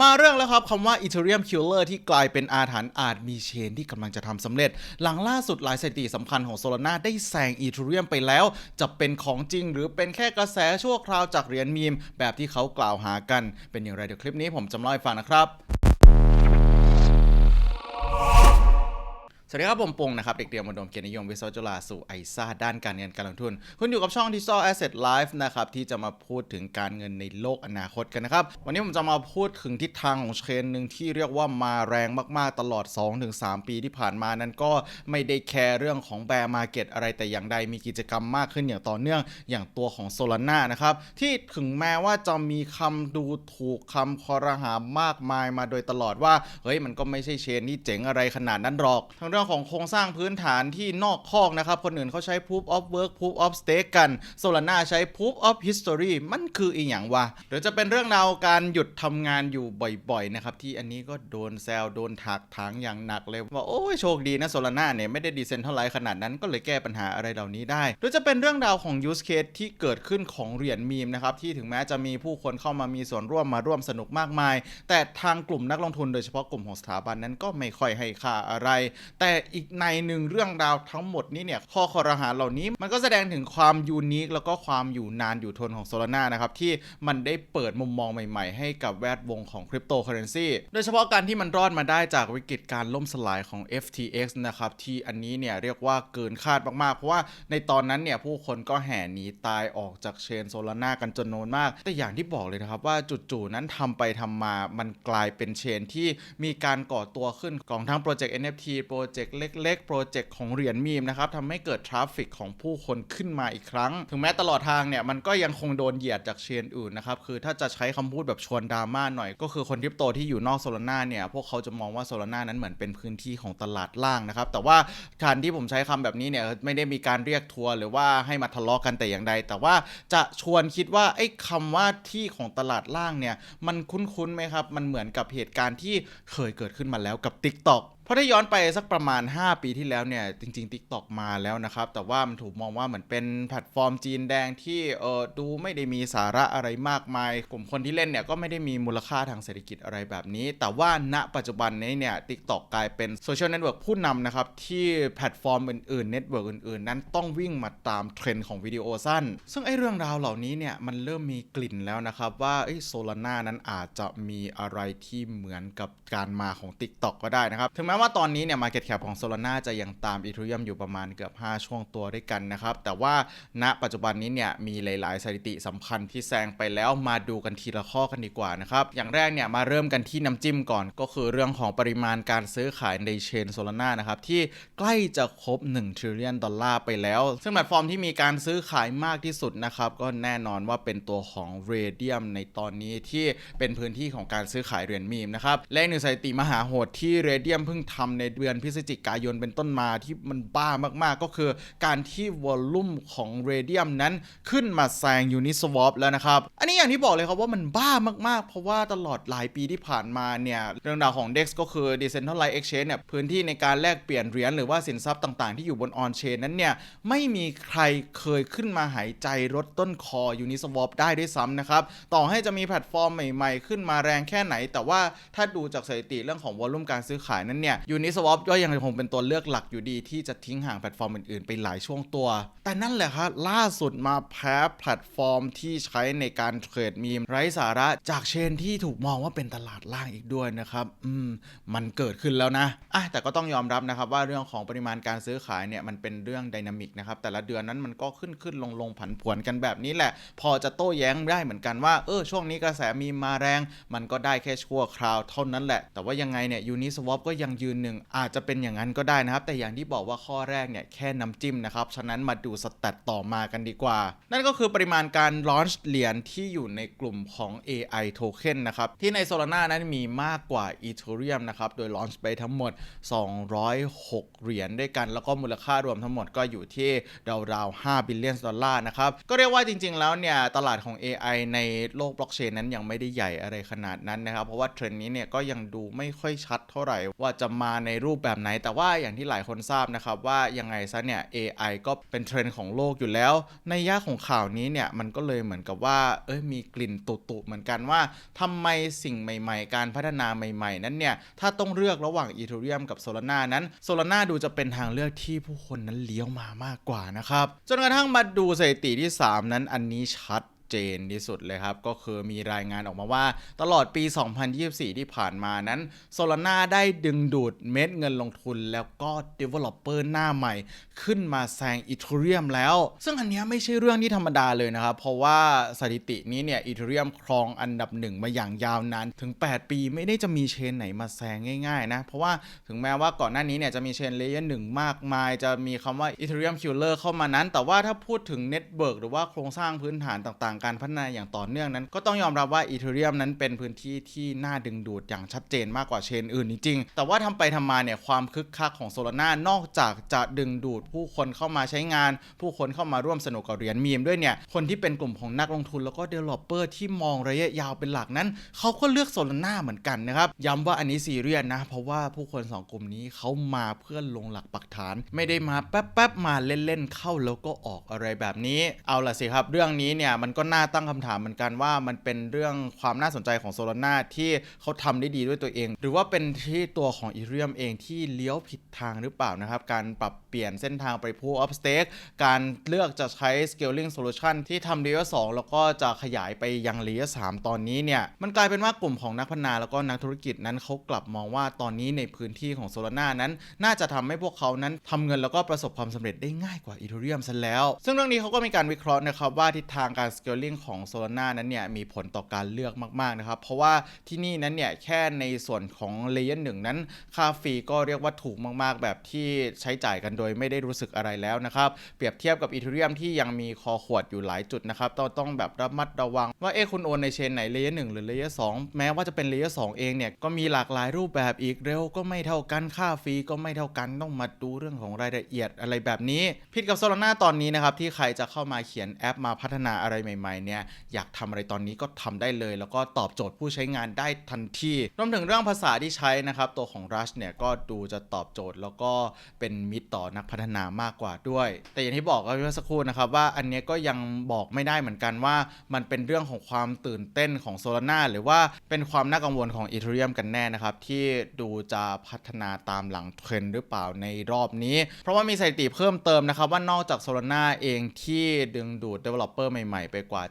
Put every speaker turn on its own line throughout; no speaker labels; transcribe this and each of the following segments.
มาเรื่องแล้วครับคำว่า Ethereum Killer ที่กลายเป็นอาถรรพ์อาจมีเชนที่กำลังจะทำสำเร็จ หลังล่าสุดหลายสถิติสำคัญของ Solana ได้แซง Ethereum ไปแล้ว จะเป็นของจริงหรือเป็นแค่กระแสชั่วคราวจากเหรียญมีม แบบที่เขากล่าวหากัน เป็นอย่างไรเดี๋ยวคลิปนี้ผมจำเล่าให้ฟังนะครับ สวัสดีครับผมปงนะครับ เด็กเรียนมดมเกียรตินิยม วิศวจุฬาสู่ไอซ่าด้านการเงินการลงทุน คุณอยู่กับช่อง Digital Asset Life นะครับ ที่จะมาพูดถึงการเงินในโลกอนาคตกันนะครับ วันนี้ผมจะมาพูดถึงทิศทางของเทรนหนึ่งที่เรียกว่ามาแรงมาก ๆ ตลอด 2-3 ปีที่ผ่านมานั้นก็ไม่ได้แคร์เรื่องของแบร์มาเก็ตอะไรแต่อย่างใดมีกิจกรรมมากขึ้นอย่างต่อเนื่องอย่างตัวของ Solana นะครับที่ถึงแม้ว่าจะมีคำดูถูกคำคอรหามากมายมาโดยตลอดว่าเฮ้ยมันก็ไม่ใช่เชนที่เจ๋งอะไรขนาดนั้นหรอกทั้งเรื่องของโครงสร้างพื้นฐานที่นอกคอกนะครับ คนอื่นเขาใช้ proof of work proof of stake กัน Solana ใช้ proof of history มันคืออีหยังวะหรือจะเป็นเรื่องราวการหยุดทำงานอยู่บ่อยๆนะครับที่อันนี้ก็โดนแซวโดนถักถางอย่างหนักเลยว่าโอ้ยโชคดีนะ Solana เนี่ยไม่ได้ดีเซนเท่าไรขนาดนั้นก็เลยแก้ปัญหาอะไรเหล่านี้ได้หรือจะเป็นเรื่องราวของ use case ที่เกิดขึ้นของเหรียญมีมนะครับที่ถึงแม้จะมีผู้คนเข้ามามีส่วนร่วมมาร่วมสนุกมากมาย แต่ทางกลุ่มนักลงทุนโดยเฉพาะกลุ่มของสถาบันนั้นก็ไม่ค่อยให้ค่าอะไร แต่แต่อีกในหนึ่งเรื่องราวทั้งหมดนี้เนี่ยข้อคอรหาเหล่านี้ มันก็แสดงถึงความยูนิคแล้วก็ความอยู่นานอยู่ทนของโซลาร่านะครับที่มันได้เปิดมุมมองใหม่ ๆ ให้กับแวดวงของคริปโตเคอเรนซีโดยเฉพาะการที่มันรอดมาได้จากวิกฤตการล่มสลายของ FTX นะครับที่อันนี้เนี่ยเรียกว่าเกินคาดมากๆ เพราะว่าในตอนนั้นเนี่ยผู้คนก็แห่หนีตายออกจากเชนโซลาร่ากันจนโนนมาก แต่อย่างที่บอกเลยนะครับว่าจู่ๆนั้นทำไปทำมามันกลายเป็นเชนที่มีการก่อตัวขึ้นของทั้งโปรเจกต์ NFT โปรเจกต์เล็กๆ โปรเจกต์ของเหรียญมีมนะครับทำให้เกิดทราฟฟิกของผู้คนขึ้นมาอีกครั้ง ถึงแม้ตลอดทางเนี่ย มันก็ยังคงโดนเหยียดจากเชนอื่นนะครับ คือถ้าจะใช้คำพูดแบบชวนดราม่าหน่อย ก็คือคนคริปโตที่อยู่นอกโซลาร่าเนี่ย พวกเขาจะมองว่าโซลาร่านั้นเหมือนเป็นพื้นที่ของตลาดล่างนะครับ แต่ว่าการที่ผมใช้คำแบบนี้เนี่ยไม่ได้มีการเรียกทัวร์หรือว่าให้มาทะเลาะกันแต่อย่างใด แต่ว่าจะชวนคิดว่าไอ้คำว่าที่ของตลาดล่างเนี่ยมันคุ้นๆไหมครับ มันเหมือนกับเหตุการณ์ที่เคยเกิดขึ้นมาแล้วกับ TikTok เพราะถ้าย้อนไปสักประมาณ 5 ปีที่แล้วเนี่ย จริง ๆ TikTok มาแล้วนะครับ แต่ว่ามันถูกมองว่าเหมือนเป็นแพลตฟอร์มจีนแดงที่เออดูไม่ได้มีสาระอะไรมากมาย กลุ่มคนที่เล่นเนี่ยก็ไม่ได้มีมูลค่าทางเศรษฐกิจอะไรแบบนี้ แต่ว่าณปัจจุบันนี้เนี่ย TikTok กลายเป็นโซเชียลเน็ตเวิร์กผู้นำนะครับ ที่แพลตฟอร์มอื่นๆเน็ตเวิร์กอื่นๆ นั้นต้องวิ่งมาตามเทรนด์ของวิดีโอสั้น ซึ่งไอ้เรื่องราวเหล่านี้เนี่ยมันเริ่มมีกลิ่นแล้วนะครับว่าโซลาร่านั้นอาจจะมีอะไรที่เหมือนกับการมาของ TikTok ก็ได้นะครับถึงแม้ว่าตอนนี้เนี่ย Market Cap ของ Solana จะยังตาม Ethereum อยู่ประมาณเกือบ 5 ช่วงตัวด้วยกันนะครับ แต่ว่าณปัจจุบันนี้เนี่ย มีหลาย ๆ สถิติสำคัญที่แซงไปแล้วมาดูกันทีละข้อกันดีกว่านะครับ อย่างแรกเนี่ย มาเริ่มกันที่น้ำจิ้มก่อน ก็คือเรื่องของปริมาณการซื้อขายในเชน Solana นะครับ ที่ใกล้จะครบ1 trillion ดอลลาร์ไปแล้ว ซึ่งแพลตฟอร์มที่มีการซื้อขายมากที่สุดนะครับก็แน่นอนว่าเป็นตัวของ Radium ในตอนนี้ที่เป็นพื้นที่ของการซื้อขายเหรียญมีมนะครับและหนึ่งสถิติมหาโหดที่ Radium เพิ่งทำในเดือนพฤศจิกายนเป็นต้นมาที่มันบ้ามากๆ ก็คือการที่วอลลุ่มของเรเดียมนั้นขึ้นมาแซง Uniswap แล้วนะครับ อันนี้อย่างที่บอกเลยครับว่ามันบ้ามากๆ เพราะว่าตลอดหลายปีที่ผ่านมาเนี่ยเรื่องราวของ DEX ก็คือ Decentralized Exchange เนี่ยพื้นที่ในการแลกเปลี่ยนเหรียญหรือว่าสินทรัพย์ต่างๆ ที่อยู่บน On Chain นั้นเนี่ยไม่มีใครเคยขึ้นมาหายใจรถต้นคอ Uniswap ได้ด้วยซ้ำนะครับ ต่อให้จะมีแพลตฟอร์มใหม่ๆ ขึ้นมาแรงแค่ไหน แต่ว่าถ้าดูจากสถิติเรื่องของวอลลุ่มการซื้อขายนั้นเนี่ย Uniswap ก็ยังคงเป็นตัวเลือกหลักอยู่ดีที่จะทิ้งห่างแพลตฟอร์มอื่นๆ ไปหลายช่วงตัว แต่นั่นแหละครับล่าสุดมาแพ้แพลตฟอร์มที่ใช้ในการเทรดมีมไร้สาระจากเชนที่ถูกมองว่าเป็นตลาดล่างอีกด้วยนะครับอืมมันเกิดขึ้นแล้วนะอะแต่ก็ต้องยอมรับนะครับว่าเรื่องของปริมาณการซื้อขายเนี่ยมันเป็นเรื่องดินามิกนะครับแต่ละเดือนนั้นมันก็ขึ้นขึ้นลงลงผันผวนกันแบบนี้แหละ พอจะโต้แย้งได้เหมือนกันว่าเออช่วงนี้กระแสมีมาแรง มันก็ได้แค่ชั่วคราวเท่านั้นแหละ แต่ว่ายังไงเนี่ยยูนิสวอปก็ยังยืนหนึ่งอาจจะเป็นอย่างนั้นก็ได้นะครับ แต่อย่างที่บอกว่าข้อแรกเนี่ยแค่น้ำจิ้มนะครับ ฉะนั้นมาดูสแตทต่อมากันดีกว่า นั่นก็คือปริมาณการลอนช์เหรียญที่อยู่ในกลุ่มของ AI Token นะครับ ที่ใน Solana นั้นมีมากกว่า Ethereum นะครับ โดยลอนช์ไปทั้งหมด 206 เหรียญด้วยกัน แล้วก็มูลค่ารวมทั้งหมดก็อยู่ที่ราวๆ5บิลเลียนดอลลาร์นะครับ ก็เรียกว่าจริง ๆ แล้วเนี่ยตลาดของ AI ในโลกบล็อกเชนนั้นยังไม่ได้ใหญ่อะไรขนาดนั้นนะครับ เพราะว่าเทรนด์นี้เนี่ยก็ยังดูไม่ค่อยชัดเท่าไหร่ว่าจะมาในรูปแบบไหน แต่ว่าอย่างที่หลายคนทราบนะครับว่ายังไงซะเนี่ย AI ก็เป็นเทรนด์ของโลกอยู่แล้ว ในยะของข่าวนี้เนี่ยมันก็เลยเหมือนกับว่าเอ้ยมีกลิ่นตุๆเหมือนกันว่าทำไมสิ่งใหม่ๆ การพัฒนาใหม่ๆ นั้นเนี่ยถ้าต้องเลือกระหว่างอี e เรียมกับโซลาร่านั้นโซลาร่าดูจะเป็นทางเลือกที่ผู้คนนั้นเลี้ยวมามากกว่านะครับจนกระทั่งมาดูสถิติที่ 3 นั้นอันนี้ชัด เจนที่สุดเลยครับ ก็คือมีรายงานออกมาว่า ตลอดปี 2024 ที่ผ่านมานั้น Solana ได้ดึงดูดเม็ดเงินลงทุน แล้วก็ Developer หน้าใหม่ ขึ้นมาแซง Ethereum แล้ว ซึ่งอันนี้ไม่ใช่เรื่องที่ธรรมดาเลยนะครับ เพราะว่าสถิตินี้เนี่ย Ethereum ครองอันดับหนึ่งมาอย่างยาวนานถึง 8 ปีไม่ได้จะมีเชนไหนมาแซงง่ายๆนะเพราะว่าถึงแม้ว่าก่อนหน้านี้เนี่ยจะมีเชนเลเยอร์หนึ่งมากมาย จะมีคำว่า Ethereum Killer เข้ามานั้น แต่ว่าถ้าพูดถึง Network หรือว่าโครงสร้างพื้นฐานต่างๆการพัฒนาอย่างต่อเนื่องนั้น ก็ต้องยอมรับว่า Ethereum นั้นเป็นพื้นที่ที่น่าดึงดูดอย่างชัดเจนมากกว่าเชนอื่นจริงๆแต่ว่าทำไปทำมาเนี่ยความคึกคักของ Solana นอกจากจะดึงดูดผู้คนเข้ามาใช้งาน ผู้คนเข้ามาร่วมสนุกกับเหรียญมีมด้วยเนี่ยคนที่เป็นกลุ่มของนักลงทุนแล้วก็ Developer ที่มองระยะยาวเป็นหลักนั้นเขาก็เลือก Solana เหมือนกันนะครับย้ำว่าอันนี้ซีเรียสนะ เพราะว่าผู้คนสองกลุ่มนี้เขามาเพื่อลงหลักปักฐาน ไม่ได้มาแป๊บๆมาเล่นๆเข้าแล้วก็ออกอะไรแบบนี้ เอาล่ะสิครับ เรื่องนี้เนี่ยมันก็น่าตั้งคำถามเหมือนกันว่ามันเป็นเรื่องความน่าสนใจของโซลาร่าที่เขาทำได้ดีด้วยตัวเอง หรือว่าเป็นที่ตัวของอีเรียมเองที่เลี้ยวผิดทางหรือเปล่านะครับ การปรับเปลี่ยนเส้นทางไป Proof of Stake การเลือกจะใช้ Scaling Solution ที่ทำ Layer 2แล้วก็จะขยายไปยัง Layer 3ตอนนี้เนี่ย มันกลายเป็นว่ากลุ่มของนักพัฒนาแล้วก็นักธุรกิจนั้นเขากลับมองว่าตอนนี้ในพื้นที่ของโซลาร่านั้น น่าจะทำให้พวกเขานั้นทำเงินแล้วก็ประสบความสำเร็จได้ง่ายกว่าอีเทเรียมซะแล้ว ซึ่งเรื่องนี้เขาก็มีการวิเคราะห์นะครับว่าทิศทางการ scaling ของโซลาร่านั้นเนี่ยมีผลต่อการเลือกมาก ๆ นะครับ เพราะว่าที่นี่นั้นเนี่ยแค่ในส่วนของเลเยอร์หนึ่งนั้น ค่าฟรีก็เรียกว่าถูกมาก ๆ แบบที่ใช้จ่ายกันโดยไม่ได้รู้สึกอะไรแล้วนะครับ เปรียบเทียบกับอีเทเรียมที่ยังมีคอขวดอยู่หลายจุดนะครับต้องต้องแบบระมัดระวัง ว่าเอ๊ะคุณโอนในเชนไหนเลเยอร์หนึ่งหรือเลเยอร์สองแม้ว่าจะเป็นเลเยอร์สองเองเนี่ยก็มีหลากหลายรูปแบบอีกเร็วก็ไม่เท่ากันค่าฟรีก็ไม่เท่ากันต้องมาดูเรื่องของรายละเอียดอะไรแบบนี้ผิดกับโซลาร่าตอนนี้นะครับที่ใครจะเข้ามาเขียนแอปมาพัฒนาอะไรใหม่ๆเนี่ยอยากทำอะไรตอนนี้ก็ทำได้เลย แล้วก็ตอบโจทย์ผู้ใช้งานได้ทันทีรวมถึงเรื่องภาษาที่ใช้นะครับ ตัวของ Rush เนี่ยก็ดูจะตอบโจทย์แล้วก็เป็นมิตรต่อนักพัฒนามากกว่าด้วย แต่อย่างที่บอกก็เมื่อสักครู่นะครับว่าอันนี้ก็ยังบอกไม่ได้เหมือนกันว่ามันเป็นเรื่องของความตื่นเต้นของโซลาร่าหรือว่าเป็นความน่ากังวลของอีเทเรียมกันแน่นะครับ ที่ดูจะพัฒนาตามหลังเทรนหรือเปล่าในรอบนี้ เพราะว่ามีสถิติเพิ่มเติมนะครับว่านอกจากโซลาร่าเองที่ดึงดูด Developer ใหม่ๆ ไปกว่าว่า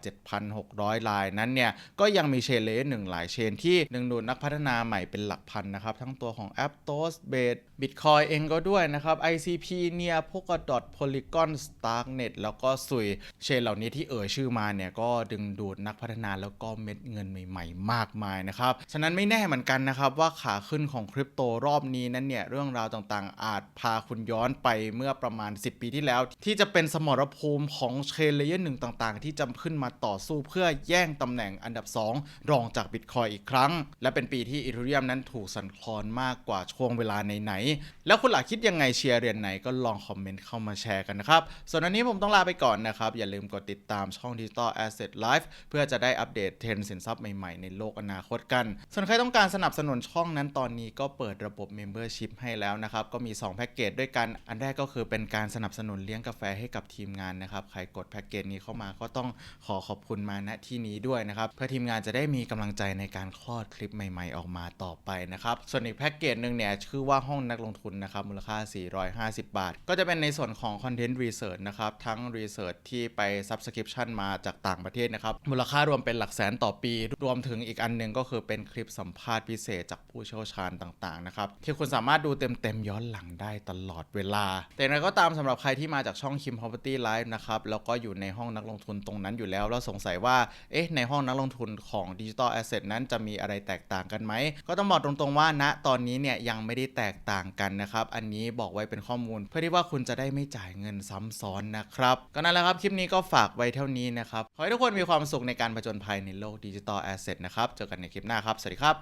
7,600 รายนั้นเนี่ยก็ยังมีเชนเลย์หนึ่งหลายเชนที่ดึงดูดนักพัฒนาใหม่เป็นหลักพันนะครับ ทั้งตัวของ Aptos b a s e Bitcoin เองก็ด้วยนะครับ ICP เนี่ย Polkadot Polygon Starknet แล้วก็ซุยเชนเหล่านี้ที่เอ่ยชื่อมาเนี่ยก็ดึงดูดนักพัฒนาแล้วก็เม็ดเงินใหม่ ๆ มากมายนะครับ ฉะนั้นไม่แน่เหมือนกันนะครับว่าขาขึ้นของคริปโตรอบนี้นั้นเนี่ยเรื่องราวต่างๆ อาจพาคุณย้อนไปเมื่อประมาณ 10 ปีที่แล้ว ที่จะเป็นสมรภูมิของเชนเลเยอร์หนึ่งต่างๆ ที่จะขึ้นมาต่อสู้เพื่อแย่งตำแหน่งอันดับ 2 รองจากบิตคอยอีกครั้ง และเป็นปีที่อีเทเรียมนั้นถูกสั่นคลอนมากกว่าช่วงเวลาไหนๆแล้วคุณหลักคิดยังไงเชียร์เรียนไหนก็ลองคอมเมนต์เข้ามาแชร์กันนะครับ ส่วนอันนี้ผมต้องลาไปก่อนนะครับ อย่าลืมกดติดตามช่อง Digital Asset Life เพื่อจะได้อัปเดตเทรนด์สินทรัพย์ใหม่ๆในโลกอนาคตกัน ส่วนใครต้องการสนับสนุนช่องนั้นตอนนี้ก็เปิดระบบ Membership ให้แล้วนะครับ ก็มี 2 แพ็กเกจด้วยกัน อันแรกก็คือเป็นการสนับสนุนเลี้ยงกาแฟให้กับทีมงานนะครับ ใครกดแพ็กเกจนี้เข้ามาก็ต้องขอขอบคุณมาณที่นี้ด้วยนะครับ เพื่อทีมงานจะได้มีกำลังใจในการคลอดคลิปใหม่ๆออกมาต่อไปนะครับ ส่วนอีกแพ็กเกจหนึ่งเนี่ยชื่อว่าห้องนักลงทุนนะครับมูลค่า 450 บาท ก็จะเป็นในส่วนของ Content Research นะครับ ทั้ง Research ที่ไป Subscription มาจากต่างประเทศนะครับ มูลค่ารวมเป็นหลักแสนต่อปี รวมถึงอีกอันหนึ่งก็คือเป็นคลิปสัมภาษณ์พิเศษจากผู้เชี่ยวชาญต่างๆนะครับที่คุณสามารถดูเต็มๆย้อนหลังได้ตลอดเวลา แต่อย่างไรก็ตามสำหรับใครที่มาจากช่อง Kim Property Live นะครับแล้วก็อยู่ในห้องนักลงทุนตรงนั้นอยู่แล้วแล้วสงสัยว่า เอ๊ะ ในห้องนักลงทุนของ Digital Asset นั้นจะมีอะไรแตกต่างกันไหม ก็ต้องบอกตรงๆว่าณตอนนี้เนี่ยยังไม่ได้แตกต่างกันนะครับ อันนี้บอกไว้เป็นข้อมูล เพื่อที่ว่าคุณจะได้ไม่จ่ายเงินซ้ำซ้อนนะครับ ก็นั่นแหละครับคลิปนี้ก็ฝากไว้เท่านี้นะครับ ขอให้ทุกคนมีความสุขในการผจญภัยในโลก Digital Asset นะครับ เจอกันในคลิปหน้าครับ สวัสดีครับ